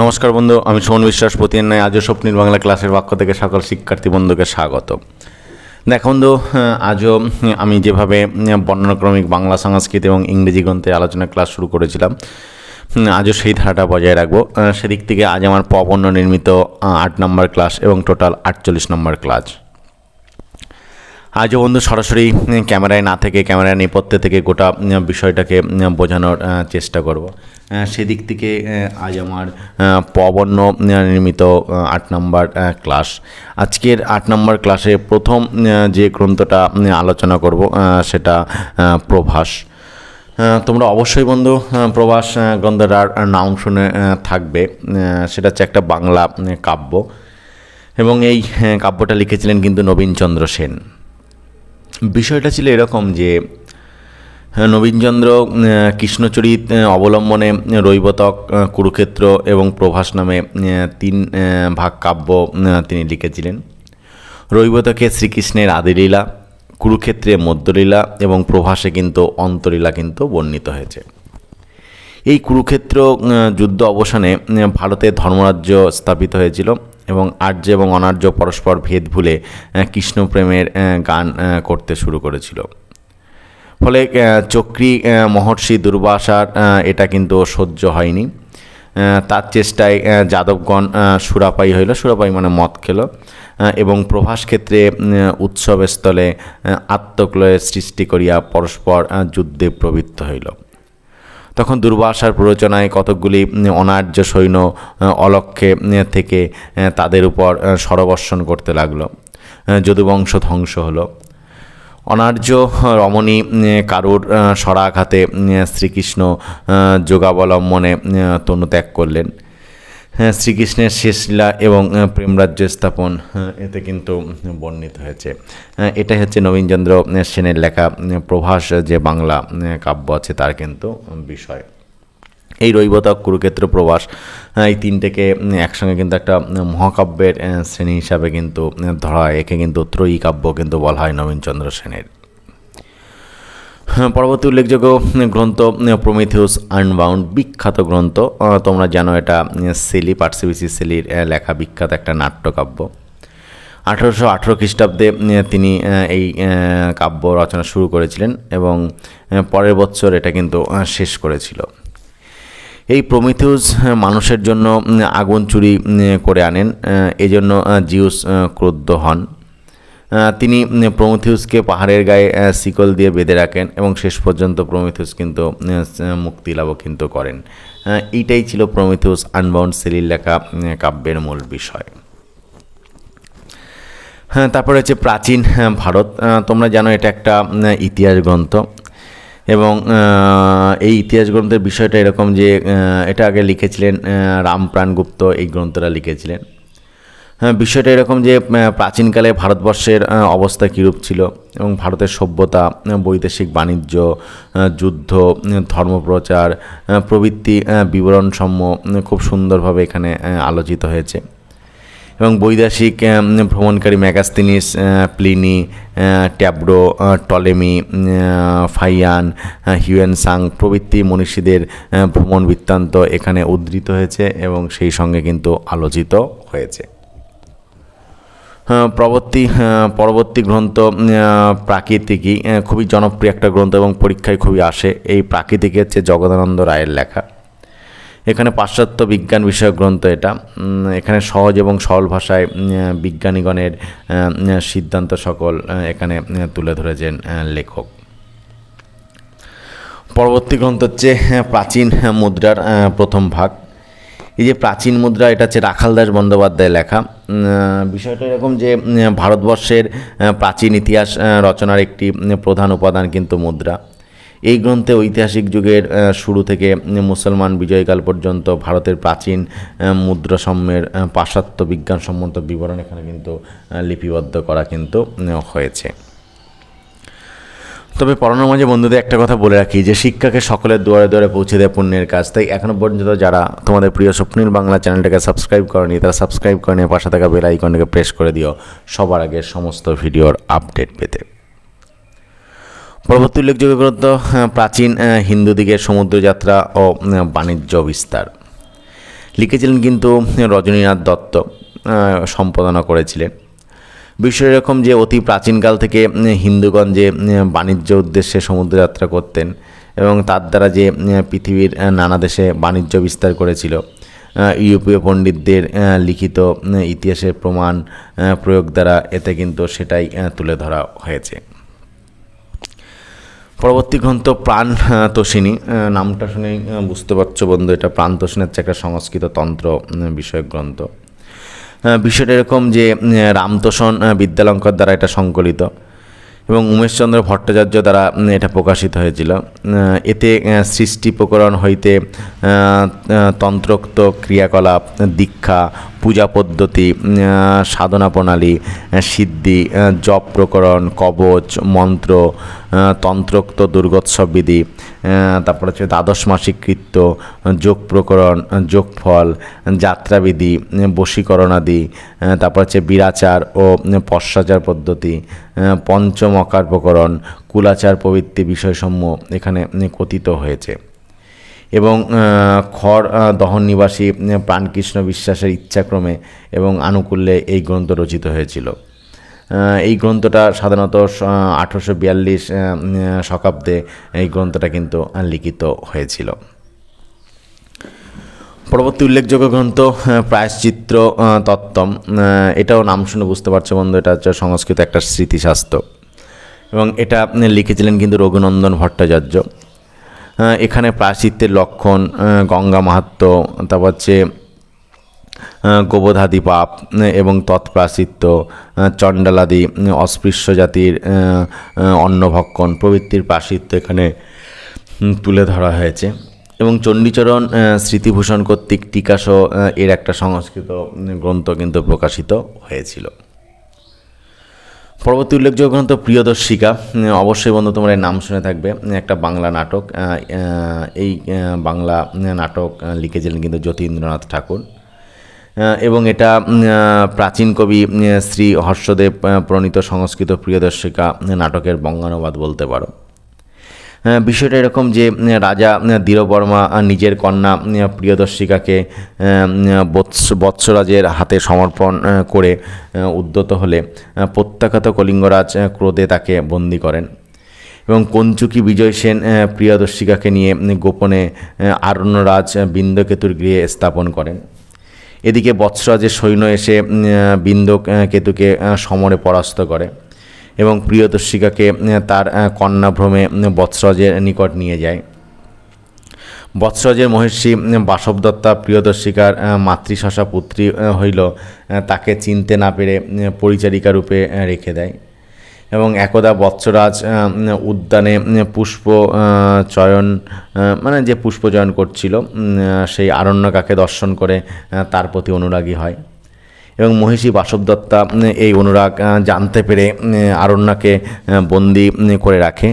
নমস্কার বন্ধু আমি সোহন বিশ্বাস প্রতিদিন নয় আজও স্বপ্নির বাংলা ক্লাসের পক্ষ থেকে সকল শিক্ষার্থী বন্ধুকে স্বাগত। দেখো বন্ধু আজও আমি যেভাবে উম, বর্ণনাক্রমিক বাংলা সংস্কৃত এবং ইংরেজি গ্রন্থে আলোচনা ক্লাস শুরু করেছিলাম আজও সেই ধারাটা বজায় রাখব। সেদিক থেকে আজ আমার পবর্ণ নির্মিত আট নম্বর ক্লাস এবং টোটাল আটচল্লিশ নম্বর ক্লাস। আজও বন্ধু সরাসরি ক্যামেরায় না থেকে ক্যামেরার নেপথ্যে থেকে গোটা বিষয়টাকে বোঝানোর চেষ্টা করব। সেদিক থেকে আজ আমার পবর্ণ নির্মিত আট নম্বর ক্লাস। আজকের আট নম্বর ক্লাসে প্রথম যে গ্রন্থটা আলোচনা করব সেটা প্রভাস। তোমরা অবশ্যই বন্ধু প্রভাস গ্রন্থটার নাম শুনে থাকবে। সেটা হচ্ছে একটা বাংলা কাব্য। এবং এই কাব্যটা লিখেছিলেন কিন্তু নবীনচন্দ্র সেন। বিষয়টা ছিল এরকম যে নবীনচন্দ্র কৃষ্ণচরিত অবলম্বনে রৈবতক কুরুক্ষেত্র এবং প্রভাস নামে তিন ভাগ কাব্য তিনি লিখেছিলেন। রৈবতকে শ্রীকৃষ্ণের আদিলীলা, কুরুক্ষেত্রে মধ্যলীলা এবং প্রভাসে কিন্তু অন্তলীলা কিন্তু বর্ণিত হয়েছে। এই কুরুক্ষেত্র যুদ্ধ অবসানে ভারতে ধর্মরাজ্য স্থাপিত হয়েছিল এবং আর্য এবং অনার্য পরস্পর ভেদ ভুলে কৃষ্ণপ্রেমের গান করতে শুরু করেছিল। ফলে চক্রী মহর্ষি দুর্বাসার এটা কিন্তু সহ্য হয়নি। তার চেষ্টায় যাদবগণ সুরাপাই হইল। সুরাপাই মানে মদ খেল। এবং প্রভাস ক্ষেত্রে উম, উৎসবের স্থলে আত্মক্লয়ের সৃষ্টি করিয়া পরস্পর যুদ্ধে প্রবৃত্ত হইল। তখন দুর্বাসার প্ররোচনায় কতকগুলি অনার্য সৈন্য অলক্ষে থেকে তাদের উপর সরবর্ষণ করতে লাগল। যদুবংশ ধ্বংস হলো। অনার্য, রমণী কারুর সরাঘাতে শ্রীকৃষ্ণ যোগাবলম্বনে তনুত্যাগ তনু ত্যাগ করলেন শ্রীকৃষ্ণের শেষলীলা এবং প্রেমরাজ্য স্থাপন এতে কিন্তু বর্ণিত হয়েছে। এটা এটাই হচ্ছে নবীনচন্দ্র সেনের লেখা প্রভাস যে বাংলা কাব্য আছে তার কিন্তু বিষয়। এই রৈবতক কুরুক্ষেত্র প্রবাস এই তিনটেকে একসঙ্গে কিন্তু একটা মহাকাব্যের শ্রেণি হিসাবে কিন্তু ধরা হয়। একে কিন্তু ত্রয়ী কাব্য কিন্তু বলা হয় নবীনচন্দ্র সেনের। হ্যাঁ, পরবর্তী উল্লেখযোগ্য গ্রন্থ প্রমিথিউস আনবাউন্ড বিখ্যাত গ্রন্থ। তোমরা জানো এটা সেলি পার্সিবিসি সেলির লেখা বিখ্যাত একটা নাট্যকাব্য। আঠারোশো আঠেরো খ্রিস্টাব্দে তিনি এই কাব্য রচনা শুরু করেছিলেন এবং পরের বছর এটা কিন্তু শেষ করেছিল। এই প্রমিথিউস মানুষের জন্য আগুন চুরি করে আনেন এজন্য জিউস ক্রুদ্ধ হন। তিনি প্রমিথিউসকে পাহাড়ের গায়ে শিকল দিয়ে বেঁধে রাখেন এবং শেষ পর্যন্ত প্রমিথিউস কিন্তু মুক্তি লাভ কিন্তু করেন এইটাই ছিল প্রমিথিউস আনবাউন্ড সেলির লেখা কাব্যের মূল বিষয়। হ্যাঁ তারপরে হচ্ছে প্রাচীন হ্যাঁ, ভারত। তোমরা জানো এটা একটা ইতিহাস গ্রন্থ। এবং এই ইতিহাস গ্রন্থের বিষয়টা এরকম যে এটা আগে লিখেছিলেন রামপ্রাণ গুপ্ত এই গ্রন্থটা লিখেছিলেন। হ্যাঁ বিষয়টা এরকম যে প্রাচীনকালে ভারতবর্ষের অবস্থা কীরূপ ছিল এবং ভারতের সভ্যতা বৈদেশিক বাণিজ্য যুদ্ধ ধর্মপ্রচার প্রভৃতি আহ, বিবরণসমূহ খুব সুন্দরভাবে এখানে আলোচিত হয়েছে। এবং বৈদেশিক ভ্রমণকারী ম্যাগাস্তিনিস প্লিনি আহ, ট্যাব্রো টলেমি ফাইয়ান হিউয়েন সাং প্রভৃতি মনীষীদের ভ্রমণ বৃত্তান্ত এখানে উদ্ধৃত হয়েছে এবং সেই সঙ্গে কিন্তু আলোচিত হয়েছে। পরবর্তী পরবর্তী গ্রন্থ প্রাকৃতিকই খুবই জনপ্রিয় একটা গ্রন্থ এবং পরীক্ষায় খুবই আসে। এই প্রাকৃতিক হচ্ছে জগদানন্দ রায়ের লেখা। এখানে পাশ্চাত্য বিজ্ঞান বিষয়ক গ্রন্থ এটা। এখানে সহজ এবং সরল ভাষায় বিজ্ঞানীগণের সিদ্ধান্ত সকল এখানে তুলে ধরেছেন লেখক। পরবর্তী গ্রন্থ হচ্ছে প্রাচীন মুদ্রার প্রথম ভাগ। এই যে প্রাচীন মুদ্রা, এটা হচ্ছে রাখালদাস বন্দ্যোপাধ্যায় লেখা। বিষয়টা এরকম যে ভারতবর্ষের প্রাচীন ইতিহাস রচনার একটি প্রধান উপাদান কিন্তু মুদ্রা। এই গ্রন্থে ঐতিহাসিক যুগের শুরু থেকে মুসলমান বিজয়কাল পর্যন্ত ভারতের প্রাচীন আহ, পাশ্চাত্য বিজ্ঞানসম্মত বিবরণ এখানে কিন্তু লিপিবদ্ধ করা কিন্তু হয়েছে। তবে পড়ানোর মাঝে বন্ধুদের একটা কথা বলে রাখি যে শিক্ষাকে সকলের দুয়ারে দুয়ারে পৌঁছে দেয় পুণ্যের কাজ। তাই এখনও পর্যন্ত যারা তোমাদের প্রিয় স্বপ্নীল বাংলা চ্যানেলটাকে সাবস্ক্রাইব করেনি তারা সাবস্ক্রাইব করে নিয়ে পাশে থাকা বেল আইকনটাকে প্রেস করে দিও। সবার আগে সমস্ত ভিডিওর আপডেট পেতে। পরবর্তী উল্লেখযোগ্য গ্রন্থ প্রাচীন আহ, হিন্দু দিকের সমুদ্রযাত্রা ও বাণিজ্য বিস্তার। লিখেছিলেন কিন্তু রজনীনাথ দত্ত সম্পাদনা করেছিলেন। বিশ্ব এরকম যে অতি প্রাচীনকাল থেকে হিন্দুগণ যে বাণিজ্য উদ্দেশ্যে সমুদ্রযাত্রা করতেন এবং তার দ্বারা যে পৃথিবীর নানা দেশে বাণিজ্য বিস্তার করেছিল ইউরোপীয় পণ্ডিতদের লিখিত ইতিহাসের প্রমাণ প্রয়োগ দ্বারা এতে কিন্তু সেটাই তুলে ধরা হয়েছে। পরবর্তী গ্রন্থ প্রাণ তোষিনী নামটা শুনে আহ, বুঝতে পারছ বন্ধু এটা প্রাণ তোষিনী হচ্ছে একটা সংস্কৃত তন্ত্র বিষয়ক গ্রন্থ। বিষয়টা এরকম যে রামতোষণ বিদ্যালঙ্কর দ্বারা এটা সংকলিত এবং উমেশচন্দ্র ভট্টাচার্য দ্বারা এটা প্রকাশিত হয়েছিল। এতে সৃষ্টি প্রকরণ হইতে তন্ত্রোক্ত ক্রিয়াকলাপ দীক্ষা পূজা পদ্ধতি সাধনা প্রণালী সিদ্ধি জপ প্রকরণ কবচ মন্ত্র তন্ত্রোক্ত দুর্গোৎসব বিধি তারপর হচ্ছে দ্বাদশ মাসিক কৃত্য যোগ প্রকরণ যোগফল যাত্রাবিধি উম, বশীকরণাদি আহ, তারপর হচ্ছে বিরাচার ও পশ্চাচার পদ্ধতি পঞ্চম অকার প্রকরণ কুলাচার প্রভৃতি বিষয়সমূহ এখানে কথিত হয়েছে। এবং খড় দহন নিবাসী প্রাণকৃষ্ণ বিশ্বাসের ইচ্ছাক্রমে এবং আনুকূল্যে এই গ্রন্থ রচিত হয়েছিল। এই গ্রন্থটা সাধারণত আঠারোশো বিয়াল্লিশ শকাব্দে এই গ্রন্থটা কিন্তু লিখিত হয়েছিল। পরবর্তী উল্লেখযোগ্য গ্রন্থ প্রায়শ্চিত্র তত্ত্বম। এটাও নাম শুনে বুঝতে পারছ বন্ধু, এটা হচ্ছে সংস্কৃত একটা স্মৃতিশাস্ত্র। এবং এটা লিখেছিলেন কিন্তু রঘুনন্দন ভট্টাচার্য। এখানে প্রায়শ্চিত্তের লক্ষণ গঙ্গা মাহাত্ম্য তারপর হচ্ছে গোবধাদি পাপ এবং তৎপ্রাচিত্য চণ্ডালাদি অস্পৃশ্য জাতির অন্নভক্ষণ প্রভৃতির প্রাচিত্য এখানে তুলে ধরা হয়েছে। এবং চণ্ডীচরণ স্মৃতিভূষণ কর্তৃক টিকাসহ এর একটা সংস্কৃত গ্রন্থ কিন্তু প্রকাশিত হয়েছিল। পরবর্তী উল্লেখযোগ্য গ্রন্থ প্রিয়দর্শিকা। অবশ্যই বন্ধু, তোমার নাম শুনে থাকবে। একটা বাংলা নাটক এই বাংলা নাটক লিখেছিলেন কিন্তু যতীন্দ্রনাথ ঠাকুর। এবং এটা প্রাচীন কবি শ্রী হর্ষদেব প্রণীত সংস্কৃত প্রিয়দর্শিকা নাটকের বঙ্গানুবাদ বলতে পারো। বিষয়টা এরকম যে রাজা আহ, নিজের কন্যা প্রিয়দর্শিকাকে বৎস- বৎসরাজের হাতে সমর্পণ করে উদ্যত হলে প্রত্যাখ্যাত কলিঙ্গরাজ ক্রোধে তাকে বন্দী করেন। এবং কঞ্চুকি বিজয় সেন প্রিয়দর্শিকাকে নিয়ে গোপনে আরণ্যরাজ বিন্দকেতুর গৃহে স্থাপন করেন। এদিকে বৎসরাজের সৈন্য এসে উম, আহ, বিন্দ কেতুকে সমরে পরাস্ত করে। এবং প্রিয়দর্শিকাকে তার কন্যাভ্রমে বৎসরাজের নিকট নিয়ে যায়। বৎসরাজের মহিষী বাসবদত্তা প্রিয়দর্শিকার মাতৃশাসা পুত্রী হইল তাকে চিনতে না পেরে পরিচারিকা রূপে রেখে দেয়। এবং একদা বৎসরাজ উদ্যানে পুষ্প চয়ন মানে যে পুষ্প চয়ন করছিল সেই আরণ্যকাকে দর্শন করে তার প্রতি অনুরাগী হয়। এবং মহিষী বাসবদত্তা এই অনুরাগ জানতে পেরে আরণ্যকে বন্দি করে রাখে।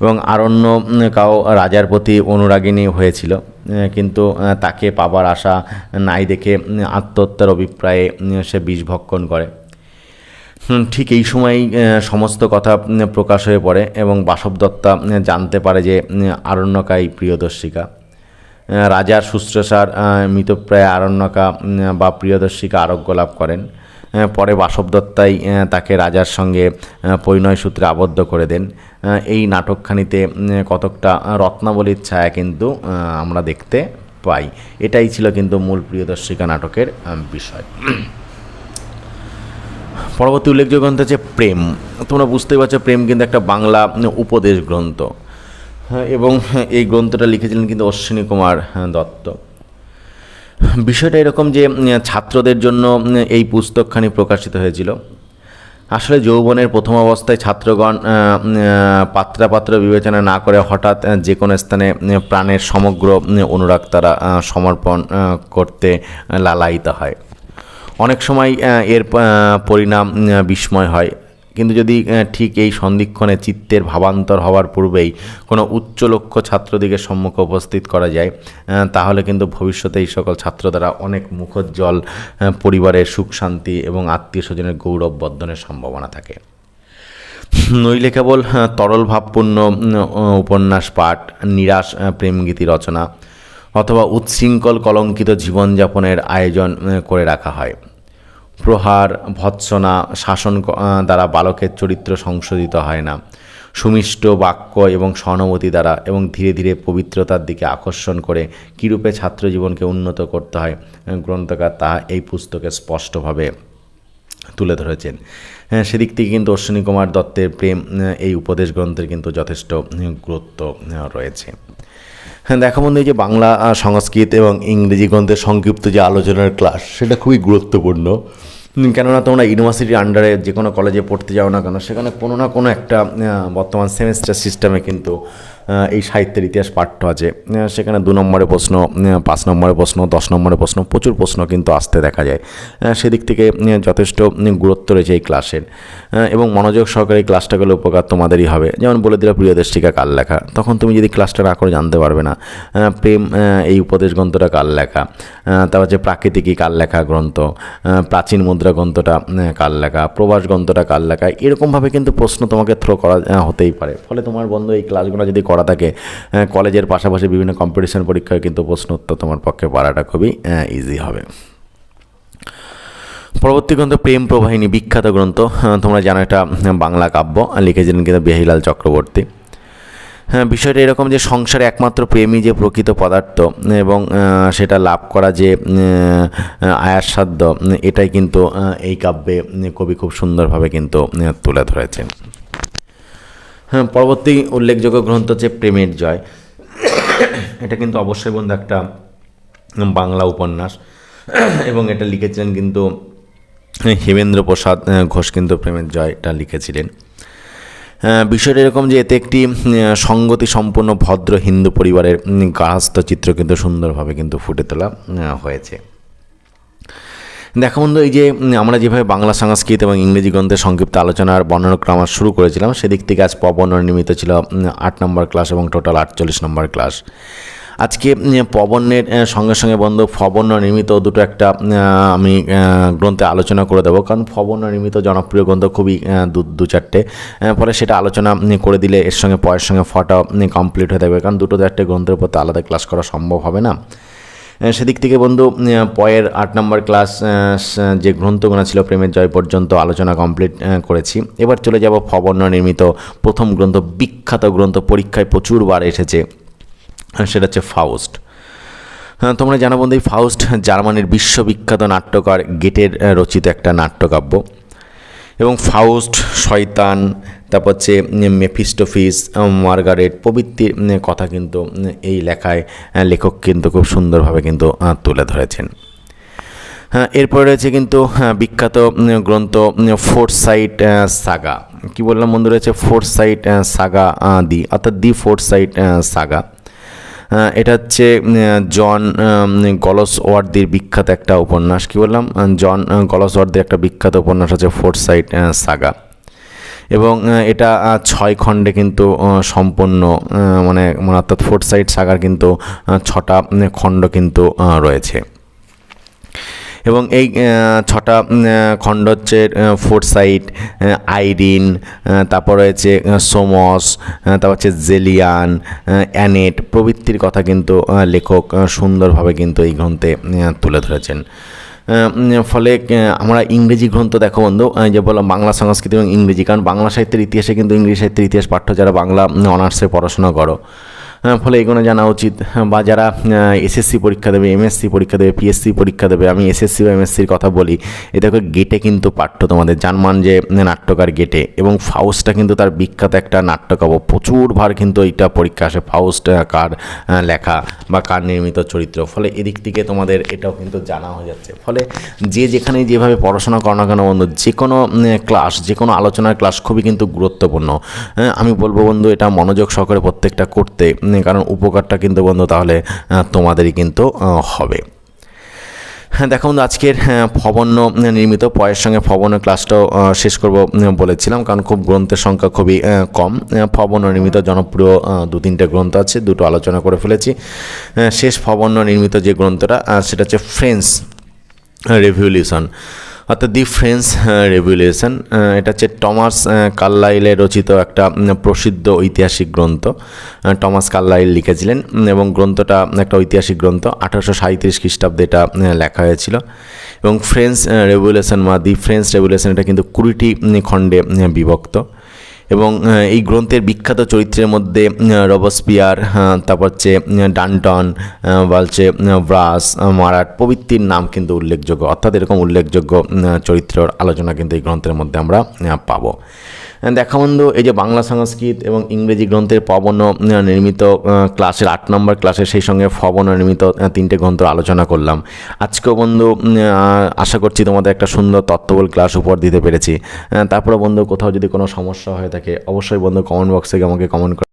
এবং আরণ্য কাও রাজার প্রতি অনুরাগিনী হয়েছিল কিন্তু তাকে পাবার আশা নাই দেখে আত্মহত্যার অভিপ্রায়ে সে বিষভক্ষণ করে। ঠিক এই সময়ই সমস্ত কথা প্রকাশ হয়ে পড়ে এবং বাসবদত্তা জানতে পারে যে আরণ্যকাই প্রিয়দর্শিকা। রাজার শুশ্রূষার মৃতপ্রায় আরণ্যকা বা প্রিয়দর্শিকা আরোগ্য লাভ করেন। পরে বাসবদত্তাই তাকে রাজার সঙ্গে পরিণয় সূত্রে আবদ্ধ করে দেন। এই নাটকখানিতে কতকটা রত্নাবলীর ছায়া কিন্তু আমরা দেখতে পাই। এটাই ছিল কিন্তু মূল প্রিয়দর্শিকা নাটকের বিষয়। পরবর্তী উল্লেখযোগ্য গ্রন্থ হচ্ছে প্রেম। তোমরা বুঝতেই পারছ, প্রেম কিন্তু একটা বাংলা উপদেশ গ্রন্থ। এবং এই গ্রন্থটা লিখেছিলেন কিন্তু অশ্বিনী কুমার হ্যাঁ, দত্ত। বিষয়টা এরকম যে ছাত্রদের জন্য এই পুস্তকখানি প্রকাশিত হয়েছিল। আসলে যৌবনের প্রথম অবস্থায় ছাত্রগণ পাত্রাপাত্র বিবেচনা না করে হঠাৎ যে কোনো স্থানে প্রাণের সমগ্র অনুরাগ তারা সমর্পণ করতে লালায়িত হয়। অনেক সময় এর পরিণাম বিস্ময় হয়। কিন্তু যদি ঠিক এই সন্ধিক্ষণে চিত্তের ভাবান্তর হওয়ার পূর্বেই কোনো উচ্চ লক্ষ্য ছাত্রদিগের সম্মুখে উপস্থিত করা যায় তাহলে কিন্তু ভবিষ্যতে এই সকল ছাত্র দ্বারা অনেক মুখোজ্জ্বল পরিবারের সুখ শান্তি এবং আত্মীয় স্বজনের গৌরব বর্ধনের সম্ভাবনা থাকে। নইলে কেবল তরল ভাবপূর্ণ উপন্যাস, পাঠ, নিরাশ প্রেমগীতি রচনা অথবা উচ্ছৃঙ্খল কলঙ্কিত জীবনযাপনের আয়োজন করে রাখা হয়। প্রহার, ভৎসনা, শাসন দ্বারা বালকের চরিত্র সংশোধিত হয় না। সুমিষ্ট বাক্য এবং সহানুভূতি দ্বারা এবং ধীরে ধীরে পবিত্রতার দিকে আকর্ষণ করে কীরূপে ছাত্রজীবনকে উন্নত করতে হয় গ্রন্থকার তাহা এই পুস্তকে স্পষ্টভাবে তুলে ধরেছেন। হ্যাঁ সেদিক থেকে কিন্তু অশ্বিনী কুমার দত্তের প্রেম এই উপদেশ গ্রন্থের কিন্তু যথেষ্ট গুরুত্ব রয়েছে। হ্যাঁ দেখো বন্ধু, এই যে বাংলা সংস্কৃত এবং ইংরেজি গ্রন্থের সংক্ষিপ্ত যে আলোচনার ক্লাস, সেটা খুবই গুরুত্বপূর্ণ। কেননা তোমরা ইউনিভার্সিটির আন্ডারে যে কোনো কলেজে পড়তে যাও না কেন, সেখানে কোনো না কোনো একটা বর্তমান সেমিস্টার সিস্টেমে কিন্তু এই সাহিত্যের ইতিহাস পাঠ্য আছে। সেখানে দু নম্বরের প্রশ্ন পাঁচ নম্বরের প্রশ্ন, দশ নম্বরের প্রশ্ন, প্রচুর প্রশ্ন কিন্তু আসতে দেখা যায়। সেদিক থেকে যথেষ্ট গুরুত্ব রয়েছে এই ক্লাসের। এবং মনোযোগ সহকারে এই ক্লাসটা করলে উপকার তোমাদেরই হবে। যেমন বলে দিলে প্রিয় দেশটিকা কার লেখা। তখন তুমি যদি ক্লাসটা না করে জানতে পারবে না। প্রেম এই উপদেশ গ্রন্থটা কার লেখা। তারপর হচ্ছে প্রাকৃতিকই কার লেখা গ্রন্থ। প্রাচীন মুদ্রা গ্রন্থটা কার লেখা। প্রবাস গ্রন্থটা কার লেখা। এরকমভাবে কিন্তু প্রশ্ন তোমাকে থ্রো করা হতেই পারে। ফলে তোমার বন্ধু এই ক্লাসগুলো যদি করা থাকে। কলেজের পাশাপাশি বিভিন্ন কম্পিটিশন পরীক্ষায় কিন্তু প্রশ্ন উত্তর তোমার পক্ষে পারাটা খুবই ইজি হবে। পরবর্তী গ্রন্থ প্রেম প্রবাহিনী বিখ্যাত গ্রন্থ। তোমরা জানো এটা বাংলা কাব্য। লিখেছিলেন কিন্তু বেহিলাল চক্রবর্তী। হ্যাঁ বিষয়টা এরকম যে সংসারে একমাত্র প্রেমই যে প্রকৃত পদার্থ এবং সেটা লাভ করা যে আহ, আয়াসসাধ্য এটাই কিন্তু এই কাব্যে কবি খুব সুন্দরভাবে কিন্তু তুলে ধরেছেন। হ্যাঁ পরবর্তী উল্লেখযোগ্য গ্রন্থ হচ্ছে প্রেমের জয়। এটা কিন্তু অবশ্যই বন্ধু একটা বাংলা উপন্যাস। এবং এটা লিখেছিলেন কিন্তু হেমেন্দ্র প্রসাদ ঘোষ কিন্তু প্রেমের জয়টা লিখেছিলেন। বিষয়টা এরকম যে এতে একটি সঙ্গতি সম্পূর্ণ ভদ্র হিন্দু পরিবারের উম, গার্হস্থ্য চিত্র কিন্তু সুন্দরভাবে কিন্তু ফুটে তোলা হয়েছে। দেখো বন্ধু, এই যে আমরা যেভাবে বাংলা সংস্কৃত এবং ইংরেজি গ্রন্থের সংক্ষিপ্ত আলোচনার বর্ণনাক্রম শুরু করেছিলাম, সেদিক থেকে আজ পবন নির্মিত ছিল আট নম্বর ক্লাস এবং টোটাল আটচল্লিশ নম্বর ক্লাস। আজকে পবনের সঙ্গে সঙ্গে বন্ধু ফবর্ণ নির্মিত দুটো একটা আমি গ্রন্থে আলোচনা করে দেবো। কারণ ফবন্য নির্মিত জনপ্রিয় গ্রন্থ খুবই দু দু চারটে ফলে সেটা আলোচনা করে দিলে এর সঙ্গে, পয়ের সঙ্গে, ফটা কমপ্লিট হয়ে থাকবে। কারণ দুটো চারটে গ্রন্থের উপর তো আলাদা ক্লাস করা সম্ভব হবে না। সেদিক থেকে বন্ধু পয়ের আট নম্বর ক্লাস যে গ্রন্থগুলো ছিল প্রেমের জয় পর্যন্ত আলোচনা কমপ্লিট করেছি। এবার চলে যাব ফবর্ণ নির্মিত প্রথম গ্রন্থ বিখ্যাত গ্রন্থ পরীক্ষায় প্রচুরবার এসেছে সেটা হচ্ছে ফাউস্ট। হ্যাঁ, তোমরা জানো বন্ধু এই ফাউস্ট জার্মানির বিশ্ববিখ্যাত নাট্যকার গেটের রচিত একটা নাট্যকাব্য। এবং ফাউস্ট শয়তান তারপর হচ্ছে মেফিস্টোফিস মার্গারেট প্রভৃতির কথা কিন্তু এই লেখায় লেখক কিন্তু খুব সুন্দরভাবে কিন্তু তুলে ধরেছেন। হ্যাঁ এরপরে রয়েছে কিন্তু হ্যাঁ, বিখ্যাত গ্রন্থ ফোর্থ সাইট সাগা। কি বললাম বন্ধু রয়েছে ফোর্থ সাইট সাগা দি অর্থাৎ দি ফোর্থ সাইট সাগা। এটা হচ্ছে জন গলস ওয়ার্দির বিখ্যাত একটা উপন্যাস। কী বললাম? জন গলস ওয়ার্দির একটা বিখ্যাত উপন্যাস আছে ফোর্থ সাইড সাগা। এবং এটা ছয় খণ্ডে কিন্তু সম্পূর্ণ মানে মানে অর্থাৎ ফোর্থ সাইড সাগার কিন্তু ছটা খণ্ড কিন্তু রয়েছে। এবং এই ছটা খণ্ড হচ্ছে ফোর্থ সাইট আইরিন তারপর রয়েছে সোমস তারপর হচ্ছে জেলিয়ান অ্যানেট প্রভৃতির কথা কিন্তু লেখক সুন্দরভাবে কিন্তু এই গ্রন্থে তুলে ধরেছেন। ফলে আমরা ইংরেজি গ্রন্থ দেখো বন্ধু যে বললাম বাংলা সংস্কৃতি এবং ইংরেজি, কারণ বাংলা সাহিত্যের ইতিহাসে কিন্তু ইংরেজি সাহিত্যের ইতিহাস পাঠ্য যারা বাংলা অনার্সে পড়াশোনা করো ফলে এগুলো জানা উচিত। হ্যাঁ, বা যারা এসএসসি পরীক্ষা দেবে এমএসসি পরীক্ষা দেবে পিএসসি পরীক্ষা দেবে আমি এসএসসি বা এমএসসির কথা বলি এ দেখো গেটে কিন্তু পাঠ্য তোমাদের জার্মান যে নাট্যকার গেটে এবং ফাউস্টটা কিন্তু তার বিখ্যাত একটা নাট্যকাব্য প্রচুরবার কিন্তু এইটা পরীক্ষা আসে ফাউস্ট কার লেখা বা কার নির্মিত চরিত্র ফলে এদিক থেকে তোমাদের এটাও কিন্তু জানা হয়ে যাচ্ছে। ফলে যে যেখানে যেভাবে পড়াশোনা করো না কেন বন্ধু যে কোনো ক্লাস যে কোনো আলোচনার ক্লাস খুবই কিন্তু গুরুত্বপূর্ণ। হ্যাঁ, আমি বলব বন্ধু এটা মনোযোগ সহকারে প্রত্যেকটা করতে কারণ উপকারটা কিন্তু বন্ধু তাহলে তোমাদেরই কিন্তু হবে। হ্যাঁ দেখো আজকের ফবন্য নির্মিত পয়ের সঙ্গে ফবন্য ক্লাসটাও শেষ করব বলেছিলাম, কারণ খুব গ্রন্থের সংখ্যা খুবই কম। ফবন্য নির্মিত জনপ্রিয় দু তিনটে গ্রন্থ আছে, দুটো আলোচনা করে ফেলেছি। শেষ ফবন্য নির্মিত যে গ্রন্থটা সেটা হচ্ছে ফ্রেন্স রেভলিউশন। অর্থাৎ দি ফ্রেন্স রেভুলেশন এটা হচ্ছে টমাস কাল্লাইলে রচিত একটা প্রসিদ্ধ ঐতিহাসিক গ্রন্থ। টমাস কার্লাইল লিখেছিলেন এবং গ্রন্থটা একটা ঐতিহাসিক গ্রন্থ, আঠারোশো সাঁত্রিশ খ্রিস্টাব্দে এটা লেখা হয়েছিল। এবং ফ্রেঞ্চ রেভুলেশন বা দি ফ্রেঞ্চ রেভুলেশন, এটা কিন্তু কুড়িটি খণ্ডে বিভক্ত। এবং এই গ্রন্থের বিখ্যাত চরিত্রের মধ্যে রবসপিয়ার তারপর হচ্ছে ডানটন বা হচ্ছে ব্রাস মারাট প্রভৃতির নাম কিন্তু উল্লেখযোগ্য। অর্থাৎ এরকম উল্লেখযোগ্য চরিত্রর আলোচনা কিন্তু এই গ্রন্থের মধ্যে আমরা পাবো। দেখা বন্ধু, এই যে বাংলা সংস্কৃত এবং ইংরেজি গ্রন্থের পবন নির্মিত ক্লাসের আট নম্বর ক্লাসে সেই সঙ্গে ফবন নির্মিত তিনটে গ্রন্থ আলোচনা করলাম। আজকেও বন্ধু আশা করছি তোমাদের একটা সুন্দর তত্ত্ববল ক্লাস উপর দিতে পেরেছি। তারপরে বন্ধু, কোথাও যদি কোনো সমস্যা হয়ে থাকে, অবশ্যই বন্ধু কমেন্ট বক্সে আমাকে কমেন্ট